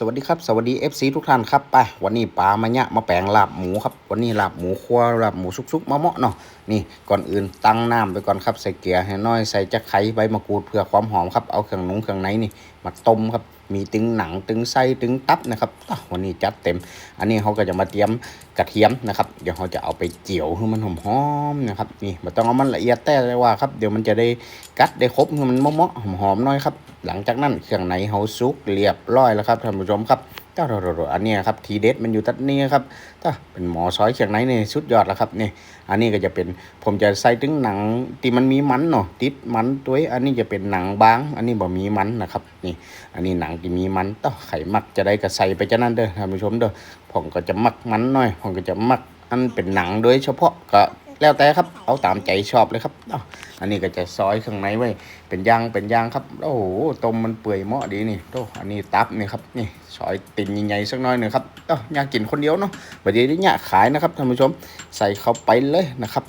สวัสดีครับ สวัสดี FC ทุกท่านครับไปวันนี้ปลามาเนี่ยมาแปลงลาบหมูครับ วันนี้ลาบหมูคั่วลาบหมูสุกๆมาเหมาะเนาะนี่ก่อนอื่นตั้งน้ำไปก่อนครับใส่เกลือให้น้อยใส่จะไข่ใบมะกรูดเพื่อความหอมครับเอาเครื่องนุ่งเครื่องในนี่มาต้มครับ มีตึงหนังตึงไส้ตึงตับนะครับวันนี้จัดเต็ม อันนี้เขาก็จะมาเตรียมกระเทียมนะครับ เดี๋ยวเขาจะเอาไปเจียวให้มันหอมๆนะครับนี่ไม่ต้องเอามันละเอียดแต่เลยว่าครับเดี๋ยวมันจะได้กัดได้ครบให้มันเหมาะๆหอมๆหน่อยครับ หลังจากนั้นเครื่องในเขาซุกเรียบร้อยแล้วครับท่านผู้ชมครับ จ้าโรอันนี้ครับทีเด็ดมันอยู่ตัดนี้ครับถ้าเป็นหมอซอยเครื่องในนี่ยสุดยอดแล้วครับนี่อันนี้ก็จะเป็นผมจะใส่ถึงหนังที่มันมีมันเนาะติดมันตัวอันนี้จะเป็นหนังบาง อันนี้บ่มีมันนะครับนี่ อันนี้หนังที่มีมันต้อไขมักจะได้ก็ใส่ไปจะนั่นเด้อท่านผู้ชมเด้อผมก็จะมักมันหน่อยผมก็จะมักอันเป็นหนังโดยเฉพาะก็ แล้วแต่ครับ เอาตามใจชอบเลยครับอันนี้ก็จะซอยข้างในไว้เป็นยางเป็นยางครับโอ้โหต้มมันเปื่อยเหมาะดีนี่โอ้อันนี้ตับนี่ครับนี่ซอยติ่งใหญ่ๆสักน้อยหนึ่งครับอ้าอยากกินคนเดียวเนาะบัดนี้เนี่ยขายนะครับท่านผู้ชมใส่เข้าไปเลยนะครับ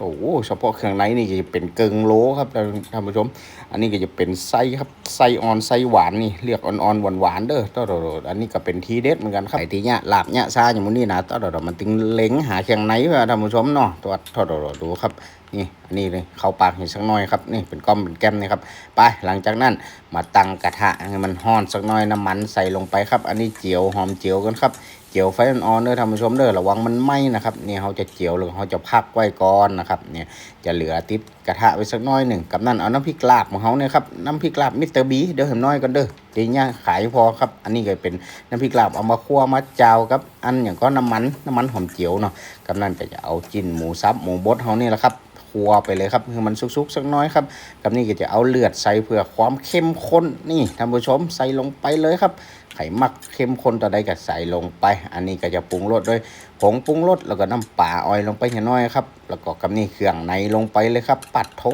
โอ้โหเฉพาะเครื่องในนี่จะเป็นเกิงโลครับท่านผู้ชม อันนี้ก็จะเป็นไส้ครับไส้อ่อนไส้หวานนี่เรียกอ่อนๆหวานๆเด้อต้อโดอันนี้ก็เป็นทีเด็ดเหมือนกันครับไอ้ที่เนี่ยลาบเนี่ยซาอย่างมื้อนี้นะต้อโดมันตึงเล็งหาเครื่องในเพื่อท่านผู้ชมเนาะตัวต้อดดดูครับนี่อันนี้เลยเข้าปากเห็นสักหน่อยครับนี่เป็นก้อมเป็นแก้มนี่ครับไปหลังจากนั้นมาตั้งกระทะให้มันห้อนสักหน่อยน้ำมันใส่ลงไปครับ อันนี้เจียวหอมเจียวกันครับ เจียวไฟอ่อนๆเด้อท่านผู้ชมเด้อระวังมันไหม้นะครับเนี่ยเขาจะเจียวหรือเขาจะพักไว้ก่อนนะครับเนี่ยจะเหลือติดกระทะไว้สักน้อยหนึ่งกับนั่นเอาน้ำพริกลาบของเขาเนี่ยครับน้ำพริกลาบมิสเตอร์บีเดี๋ยวเห็นน้อยกันเด้อทีเนี้ยขายพอครับ อันนี้ก็เป็นน้ำพริกลาบเอามาคั่วมาจาวครับอันอย่างก็น้ำมันน้ำมันหอมเจียวเนาะกับนั่นก็จะเอาจิ้นหมูซับหมูบดเขาเนี่แหละครับ คัวไปเลยครับคือมันสุกๆสักน้อยครับกับนี่ก็จะเอาเลือดใส่เพื่อความเข้มข้นนี่ท่านผู้ชมใส่ลงไปเลยครับ ไข่มักเข้มข้นต่อใดก็ใส่ลงไป อันนี้ก็จะปรุงรสด้วยผงปรุงรสแล้วก็น้ำปลาออยลงไปหน้อยครับ แล้วก็กับนี่เครื่องในลงไปเลยครับ ปัดโถ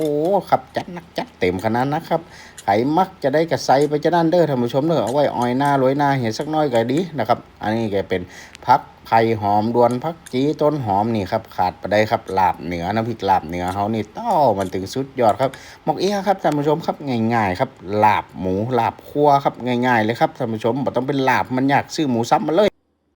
ครับจัดนักจัดเต็มขนาดนะครับไขมักจะได้กระใสไปจะนั่นเด้อท่านผู้ชมเด้อเอาไว้ออยหน้าโรยหน้าเห็นสักน้อยก็ดีนะครับ อันนี้ก็เป็นพัก ไผ่หอมดวนพักจีต้นหอมนี่ครับขาดไปได้ครับลาบเหนือน้ำพริกลาบเหนือเขานี่ต้อมันถึงสุดยอดครับหมกเอี้ยครับท่านผู้ชมครับง่ายๆครับลาบหมูลาบคั่วครับง่ายๆเลยครับท่านผู้ชมบ่ต้องเป็นลาบมันอยากซื้อหมูซับมาเลย